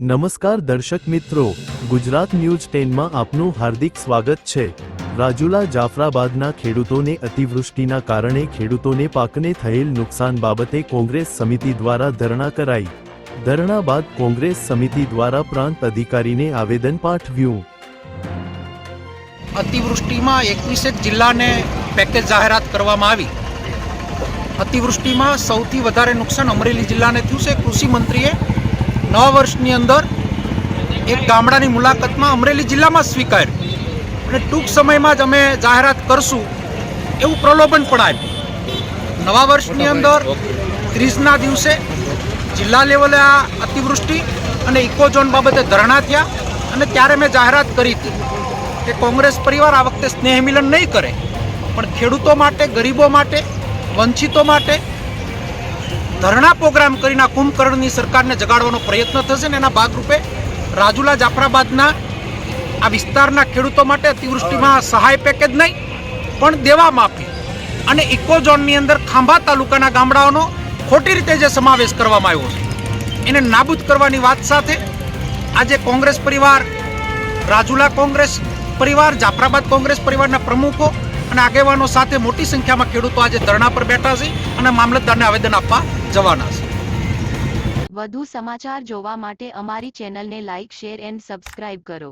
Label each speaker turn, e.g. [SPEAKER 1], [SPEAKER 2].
[SPEAKER 1] નમસ્કાર દર્શક મિત્રો, ગુજરાત ન્યૂઝ ટેનમાં આપનું હાર્દિક સ્વાગત છે. રાજુલા જાફરાબાદના ખેડૂતોને અતિવૃષ્ટિના કારણે ખેડૂતોને પાકને થયેલ નુકસાન બાબતે કોંગ્રેસ સમિતિ દ્વારા ધરણા કરાઈ. ધરણા બાદ કોંગ્રેસ સમિતિ દ્વારા પ્રાંત અધિકારીને આવેદન પાઠવ્યું.
[SPEAKER 2] અતિવૃષ્ટિમાં એકવીસેક જિલ્લાને પેકેજ જાહેરાત કરવામાં આવી. અતિવૃષ્ટિમાં સૌથી વધારે નુકસાન અમરેલી જિલ્લાને થયું છે. કૃષિ મંત્રીએ નવા વર્ષની અંદર એક ગામડાની મુલાકાતમાં અમરેલી જિલ્લામાં સ્વીકાર અને ટૂંક સમયમાં જ અમે જાહેરાત કરશું એવું પ્રલોભન પણ આપ્યું નવા વર્ષની અંદર ત્રીસના દિવસે જિલ્લા લેવલે આ અતિવૃષ્ટિ અને ઇકોઝોન બાબતે ધરણા થયા અને ત્યારે મેં જાહેરાત કરી હતી કે કોંગ્રેસ પરિવાર આ વખતે સ્નેહ મિલન નહીં કરે. પણ ખેડૂતો માટે ગરીબો માટે વંચિતો માટે ધરણા પ્રોગ્રામ કરીને આ કુંભકર્ણની સરકારને જગાડવાનો પ્રયત્ન થશે ને એના ભાગરૂપે રાજુલા જાફરાબાદના આ વિસ્તારના ખેડૂતો માટે અતિવૃષ્ટિમાં સહાય પેકેજ નહીં, પણ દેવા માફી અને ઇકોઝોનની અંદર ખાંભા તાલુકાના ગામડાઓનો ખોટી રીતે જે સમાવેશ કરવામાં આવ્યો છે, એને નાબૂદ કરવાની વાત સાથે આજે કોંગ્રેસ પરિવાર, રાજુલા કોંગ્રેસ પરિવાર, જાફરાબાદ કોંગ્રેસ પરિવારના પ્રમુખો અને આગેવાનો સાથે મોટી સંખ્યામાં ખેડૂતો આજે ધરણા પર બેઠા છે અને મામલતદારને આવેદન આપવા જવાના છે.
[SPEAKER 3] વધુ સમાચાર જોવા માટે અમારી ચેનલને લાઇક શેર એન્ડ સબસ્ક્રાઇબ કરો.